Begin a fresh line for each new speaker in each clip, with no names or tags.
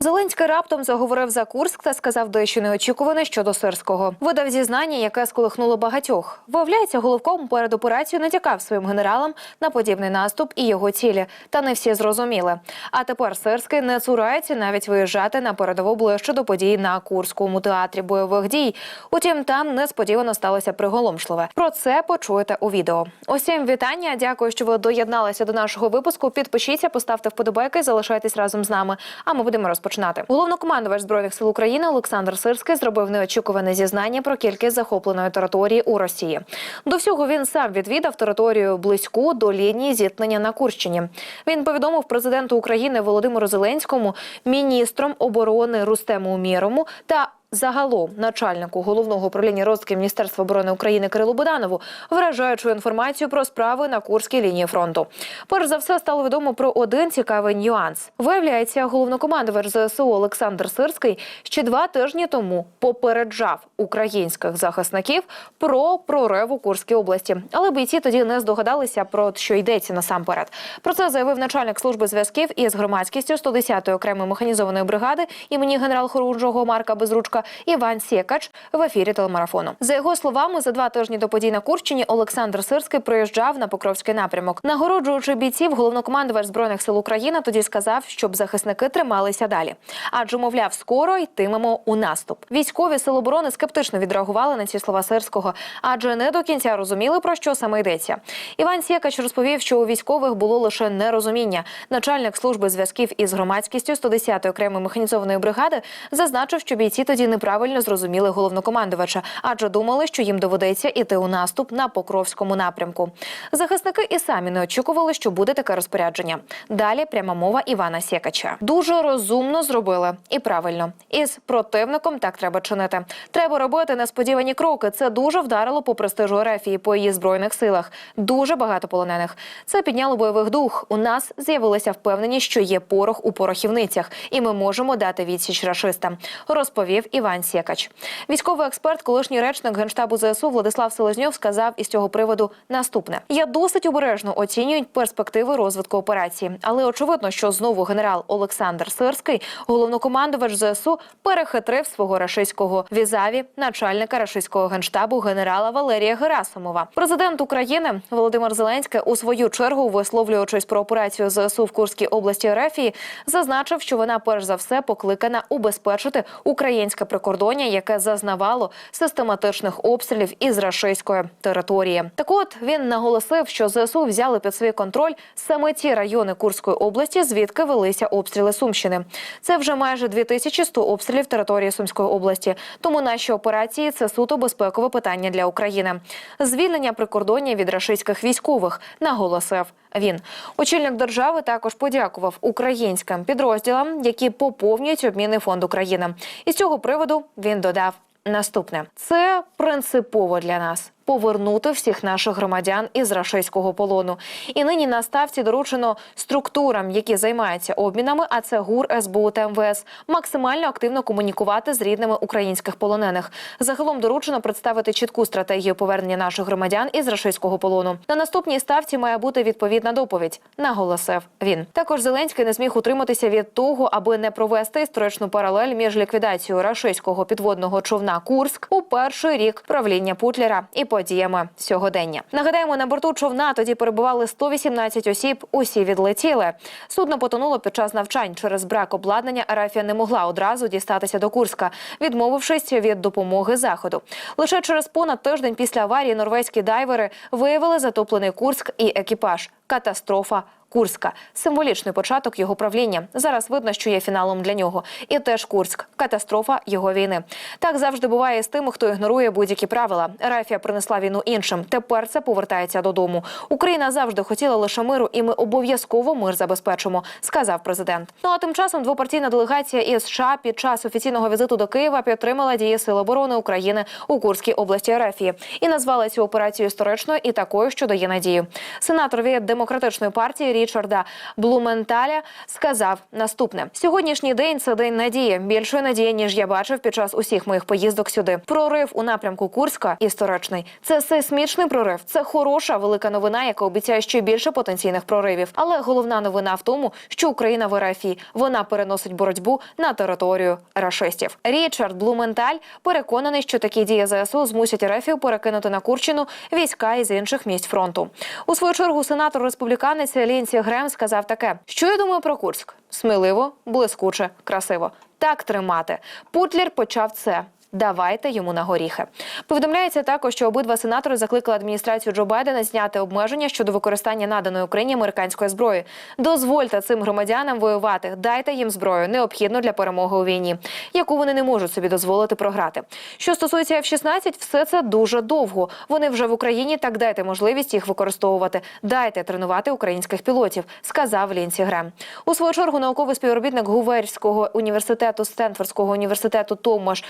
Зеленський раптом заговорив за Курск та сказав дещо неочікуване щодо Сирського. Видав зізнання, яке сколихнуло багатьох. Виявляється, головком перед операцією натякав своїм генералам на подібний наступ і його цілі. Та не всі зрозуміли. А тепер Сирський не цурається навіть виїжджати на передову ближче до подій на Курському театрі бойових дій. Утім, там несподівано сталося приголомшливе. Про це почуєте у відео. Усім вітання. Дякую, що ви доєдналися до нашого випуску. Підпишіться, поставте вподобайки, залишайтесь разом з нами. А ми будемо розпочинати. Головнокомандувач збройних сил України Олександр Сирський зробив неочікуване зізнання про кількість захопленої території у Росії. До всього він сам відвідав територію близьку до лінії зіткнення на Курщині. Він повідомив президенту України Володимиру Зеленському, міністром оборони Рустему Умірому та Загалом начальнику головного управління розвитки Міністерства оборони України Кирилу Буданову вражаючу інформацію про справи на Курській лінії фронту. Перш за все стало відомо про один цікавий нюанс. Виявляється, головнокомандувач ЗСУ Олександр Сирський ще два тижні тому попереджав українських захисників про прорив у Курській області, але бійці тоді не здогадалися про що йдеться насамперед. Про це заявив начальник служби зв'язків із громадськістю 110-ї окремої механізованої бригади імені генерал-хорунжого Марка Безручка Іван Сєкач в ефірі телемарафону. За його словами, за два тижні до подій на Курщині Олександр Сирський приїжджав на Покровський напрямок. Нагороджуючи бійців, головнокомандувач збройних сил України тоді сказав, щоб захисники трималися далі. Адже, мовляв, скоро йтимемо у наступ. Військові сил оборони скептично відреагували на ці слова Сирського, адже не до кінця розуміли про що саме йдеться. Іван Сєкач розповів, що у військових було лише нерозуміння. Начальник служби зв'язків із громадськістю 110-ї окремої механізованої бригади зазначив, що бійці тоді неправильно зрозуміли головнокомандувача, адже думали, що їм доведеться іти у наступ на Покровському напрямку. Захисники і самі не очікували, що буде таке розпорядження. Далі пряма мова Івана Сєкача. Дуже розумно зробили і правильно. Із противником так треба чинити. Треба робити несподівані кроки. Це дуже вдарило по престижу Рефії по її збройних силах. Дуже багато полонених. Це підняло бойових дух. У нас з'явилася впевненість, що є порох у порохівницях, і ми можемо дати відсіч рашистам. Розповів Іван Сєкач. Військовий експерт, колишній речник генштабу ЗСУ Владислав Селезньов сказав із цього приводу наступне: я досить обережно оцінюю перспективи розвитку операції, але очевидно, що знову генерал Олександр Сирський, головнокомандувач ЗСУ, перехитрив свого рашистського візаві, начальника рашистського генштабу генерала Валерія Герасимова. Президент України Володимир Зеленський у свою чергу, висловлюючись про операцію ЗСУ в Курській області Рефії, зазначив, що вона перш за все покликана убезпечити українське прикордоння, яке зазнавало систематичних обстрілів із рашистської території. Так от він наголосив, що ЗСУ взяли під свій контроль саме ті райони Курської області, звідки велися обстріли Сумщини. Це вже майже 2100 обстрілів території Сумської області. Тому наші операції це суто безпекове питання для України. Звільнення прикордоння від рашистських військових наголосив. Він очільник держави також подякував українським підрозділам, які поповнюють обмінний фонд України. І з цього приводу він додав наступне: це принципово для нас. Повернути всіх наших громадян із рашистського полону, і нині на ставці доручено структурам, які займаються обмінами, а це ГУР, СБУ та МВС, максимально активно комунікувати з рідними українських полонених. Загалом доручено представити чітку стратегію повернення наших громадян із рашистського полону. На наступній ставці має бути відповідна доповідь, наголосив він. Також Зеленський не зміг утриматися від того, аби не провести історичну паралель між ліквідацією рашистського підводного човна Курськ у перший рік правління Путлера і подіями сьогодення. Нагадаємо, на борту човна тоді перебували 118 осіб. Усі відлетіли. Судно потонуло під час навчань. Через брак обладнання Арафія не могла одразу дістатися до Курська, відмовившись від допомоги заходу. Лише через понад тиждень після аварії норвезькі дайвери виявили затоплений Курськ і екіпаж. Катастрофа. Курська символічний початок його правління. Зараз видно, що є фіналом для нього. І теж Курськ катастрофа його війни. Так завжди буває з тими, хто ігнорує будь-які правила. Рафія принесла війну іншим. Тепер це повертається додому. Україна завжди хотіла лише миру, і ми обов'язково мир забезпечимо, сказав президент. Ну а тим часом двопартійна делегація із США під час офіційного візиту до Києва підтримала дії Сил оборони України у Курській області Рафії і назвала цю операцію історичною і такою, що дає надію. Сенатор від демократичної партії Річарда Блументаля сказав наступне: сьогоднішній день це день надії. Більшої надії ніж я бачив під час усіх моїх поїздок сюди. Прорив у напрямку Курська історичний. Це сейсмічний прорив. Це хороша велика новина, яка обіцяє ще більше потенційних проривів. Але головна новина в тому, що Україна в РФІ. Вона переносить боротьбу на територію рашистів. Річард Блументаль переконаний, що такі дії ЗСУ змусять РФів перекинути на Курщину війська із інших місць фронту. У свою чергу сенатор республіканець Лінці Грем сказав таке: що я думаю про Курськ? Сміливо, блискуче, красиво. Так тримати. Путлер почав це. Давайте йому на горіхи. Повідомляється також, що обидва сенатори закликали адміністрацію Джо Байдена зняти обмеження щодо використання наданої Україні американської зброї. Дозвольте цим громадянам воювати. Дайте їм зброю, необхідну для перемоги у війні, яку вони не можуть собі дозволити програти. Що стосується F-16, все це дуже довго. Вони вже в Україні. Так дайте можливість їх використовувати. Дайте тренувати українських пілотів, сказав Лінсі Грем. У свою чергу науковий співробітник Гуверського університету Стенфордського університету Томаш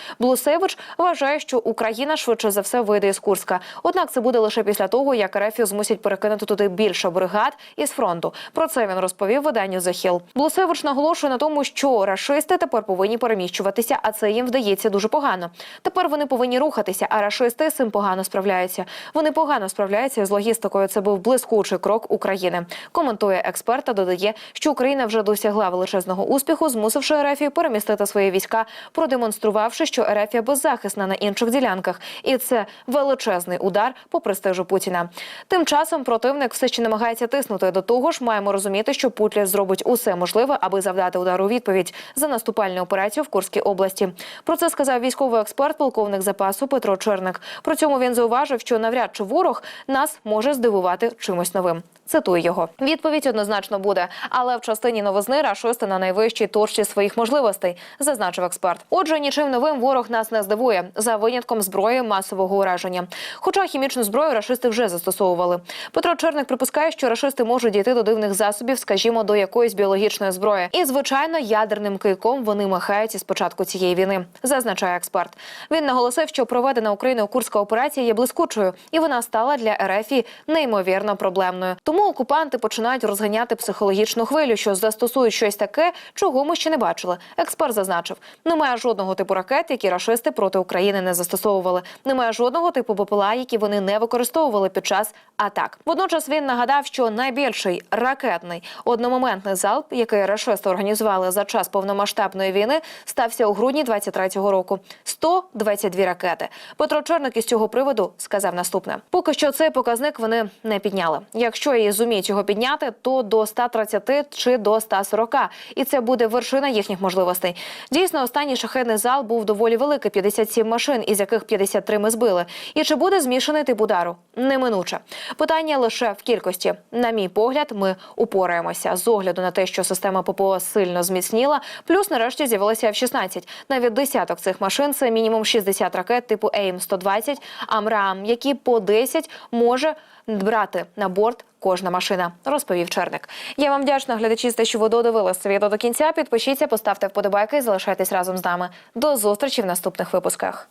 Блусевич вважає, що Україна швидше за все вийде із Курська. Однак це буде лише після того, як РФ змусять перекинути туди більше бригад із фронту. Про це він розповів виданню Hill. Блусевич наголошує на тому, що рашисти тепер повинні переміщуватися, а це їм вдається дуже погано. Тепер вони повинні рухатися, а рашисти цим погано справляються. Вони погано справляються з логістикою. Це був блискучий крок України. Коментує експерт та додає, що Україна вже досягла величезного успіху, змусивши РФ перемістити свої війська, продемонструвавши, що РФ беззахисна на інших ділянках, і це величезний удар по престижу Путіна. Тим часом противник все ще намагається тиснути. До того ж, маємо розуміти, що Путлер зробить усе можливе, аби завдати удару відповідь за наступальну операцію в Курській області. Про це сказав військовий експерт, полковник запасу Петро Черник. При цьому він зауважив, що навряд чи ворог нас може здивувати чимось новим. Цитую його. Відповідь однозначно буде, але в частині новизни рашисти на найвищій точці своїх можливостей, зазначив експерт. Отже, нічим новим ворог нас не здивує за винятком зброї масового ураження. Хоча хімічну зброю рашисти вже застосовували. Петро Черник припускає, що рашисти можуть дійти до дивних засобів, скажімо, до якоїсь біологічної зброї. І звичайно, ядерним кийком вони махають із початку цієї війни, зазначає експерт. Він наголосив, що проведена Україною курська операція є блискучою, і вона стала для РФ неймовірно проблемною. Тому окупанти починають розганяти психологічну хвилю, що застосують щось таке, чого ми ще не бачили. Експерт зазначив: немає жодного типу ракет, які рашисти проти України не застосовували. Немає жодного типу БПЛА, які вони не використовували під час атак. Водночас він нагадав, що найбільший ракетний одномоментний залп, який рашисти організували за час повномасштабної війни, стався у грудні 23-го року. 122 ракети. Петро Черник із цього приводу сказав наступне: поки що цей показник вони не підняли. Якщо і зуміють його підняти, то до 130 чи до 140. І це буде вершина їхніх можливостей. Дійсно, останній шахедний зал був доволі великий 57 машин, із яких 53 ми збили. І чи буде змішаний тип удару? Неминуче. Питання лише в кількості. На мій погляд, ми упораємося з огляду на те, що система ППО сильно зміцніла. Плюс нарешті з'явилися F-16. Навіть десяток цих машин це мінімум 60 ракет типу АІМ-120, Амрам, які по 10 може брати на борт кожна машина, розповів Черник. Я вам вдячна, глядачі, за те, що ви додивилися це відео до кінця. Підпишіться, поставте вподобайки і залишайтесь разом з нами. До зустрічі в наступних випусках.